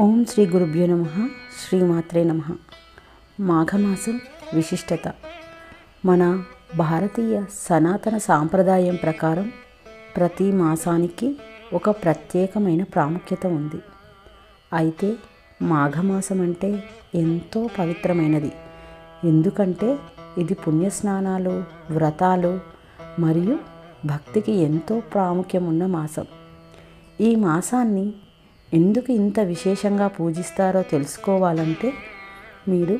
ఓం శ్రీ గురుభ్యో నమ శ్రీమాత్రే నమ. మాఘమాసం విశిష్టత. మన భారతీయ సనాతన సాంప్రదాయం ప్రకారం ప్రతి మాసానికి ఒక ప్రత్యేకమైన ప్రాముఖ్యత ఉంది. అయితే మాఘమాసం అంటే ఎంతో పవిత్రమైనది. ఎందుకంటే ఇది పుణ్యస్నానాలు వ్రతాలు మరియు భక్తికి ఎంతో ప్రాముఖ్యం ఉన్న మాసం. ఈ మాసాన్ని ఎందుకు ఇంత విశేషంగా పూజిస్తారో తెలుసుకోవాలంటే మీరు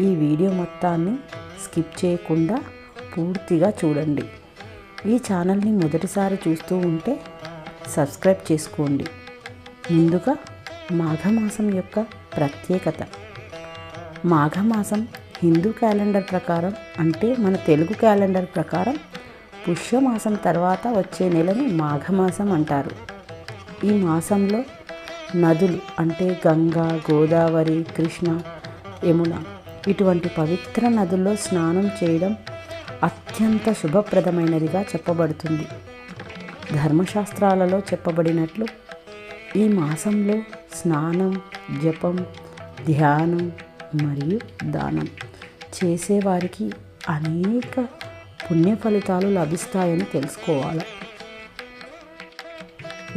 ఈ వీడియో మొత్తాన్ని స్కిప్ చేయకుండా పూర్తిగా చూడండి. ఈ ఛానల్ని మొదటిసారి చూస్తూ ఉంటే సబ్స్క్రైబ్ చేసుకోండి. ముందుగా మాఘమాసం యొక్క ప్రత్యేకత. మాఘమాసం హిందూ క్యాలెండర్ ప్రకారం అంటే మన తెలుగు క్యాలెండర్ ప్రకారం పుష్యమాసం తర్వాత వచ్చే నెలని మాఘమాసం అంటారు. ఈ మాసంలో నదులు అంటే గంగా గోదావరి కృష్ణ యమున. ఇటువంటి పవిత్ర నదుల్లో స్నానం చేయడం అత్యంత శుభప్రదమైనదిగా చెప్పబడుతుంది. ధర్మశాస్త్రాలలో చెప్పబడినట్లు ఈ మాసంలో స్నానం జపం ధ్యానం మరియు దానం చేసేవారికి అనేక పుణ్య ఫలితాలు లభిస్తాయని తెలుసుకోవాలి.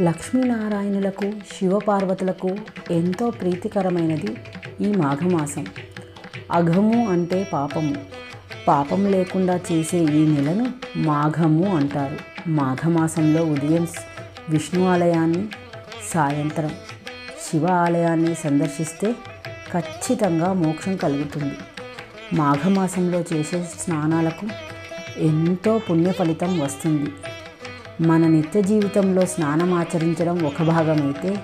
లక్ష్మీనారాయణులకు శివపార్వతులకు ఎంతో ప్రీతికరమైనది ఈ మాఘమాసం. అఘము అంటే పాపము. పాపం లేకుండా చేసే ఈ నెలను మాఘము అంటారు. మాఘమాసంలో ఉదయం విష్ణు ఆలయాన్ని సాయంత్రం శివ ఆలయాన్ని సందర్శిస్తే ఖచ్చితంగా మోక్షం కలుగుతుంది. మాఘమాసంలో చేసే స్నానాలకు ఎంతో పుణ్య ఫలితం వస్తుంది. మన నిత్య జీవితంలో స్నానం ఆచరించడం ఒక భాగమైతే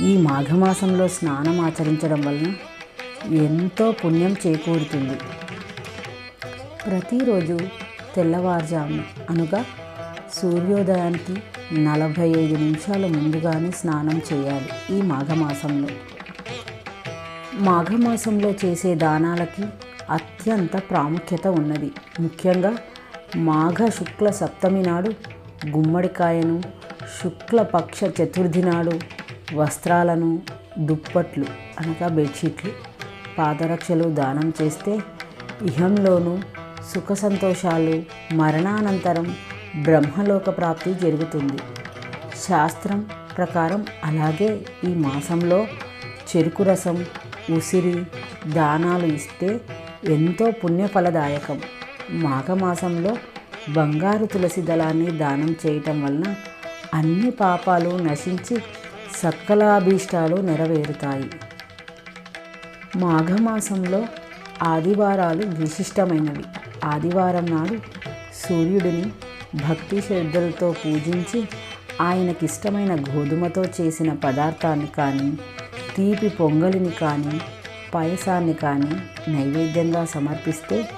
ఈ మాఘమాసంలో స్నానం ఆచరించడం వలన ఎంతో పుణ్యం చేకూరుతుంది. ప్రతిరోజు తెల్లవారుజామున అనగా సూర్యోదయానికి నలభై ఐదు నిమిషాల ముందుగానే స్నానం చేయాలి ఈ మాఘమాసంలో. మాఘమాసంలో చేసే దానాలకి అత్యంత ప్రాముఖ్యత ఉన్నది. ముఖ్యంగా మాఘ శుక్ల సప్తమి నాడు గుమ్మడికాయను శుక్లపక్ష చతుర్థి నాడు వస్త్రాలను దుప్పట్లు అనగా బెడ్షీట్లు పాదరక్షలు దానం చేస్తే ఇహంలోనూ సుఖ సంతోషాలు మరణానంతరం బ్రహ్మలోక ప్రాప్తి జరుగుతుంది. శాస్త్రం ప్రకారం అలాగే ఈ మాసంలో చెరుకు రసం ఉసిరి దానాలు ఇస్తే ఎంతో పుణ్యఫలదాయకం. మాఘమాసంలో బంగారు తులసి దళాన్ని దానం చేయటం వలన అన్ని పాపాలు నశించి సకలాభీష్టాలు నెరవేరుతాయి. మాఘమాసంలో ఆదివారాలు విశిష్టమైనవి. ఆదివారం నాడు సూర్యుడిని భక్తి శ్రద్ధలతో పూజించి ఆయనకిష్టమైన గోధుమతో చేసిన పదార్థాన్ని కానీ తీపి పొంగలిని కానీ పాయసాన్ని కానీ నైవేద్యంగా సమర్పిస్తే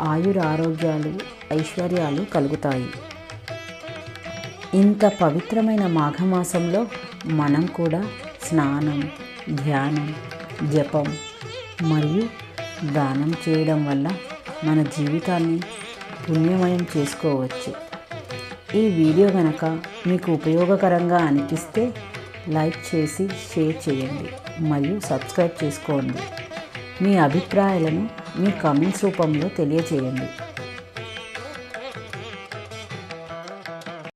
ఆయుర ఆరోగ్యాలు ఐశ్వర్యాలు కలుగుతాయి. ఇంత పవిత్రమైన మాఘమాసంలో మనం కూడా స్నానం ధ్యానం జపం మరియు దానం చేయడం వల్ల మన జీవితాన్ని పుణ్యమయం చేసుకోవచ్చు. ఈ వీడియో కనుక మీకు ఉపయోగకరంగా అనిపిస్తే లైక్ చేసి షేర్ చేయండి మరియు సబ్స్క్రైబ్ చేసుకోండి. మీ అభిప్రాయాలను మీ కామెంట్స్ రూపంలో తెలియచేయండి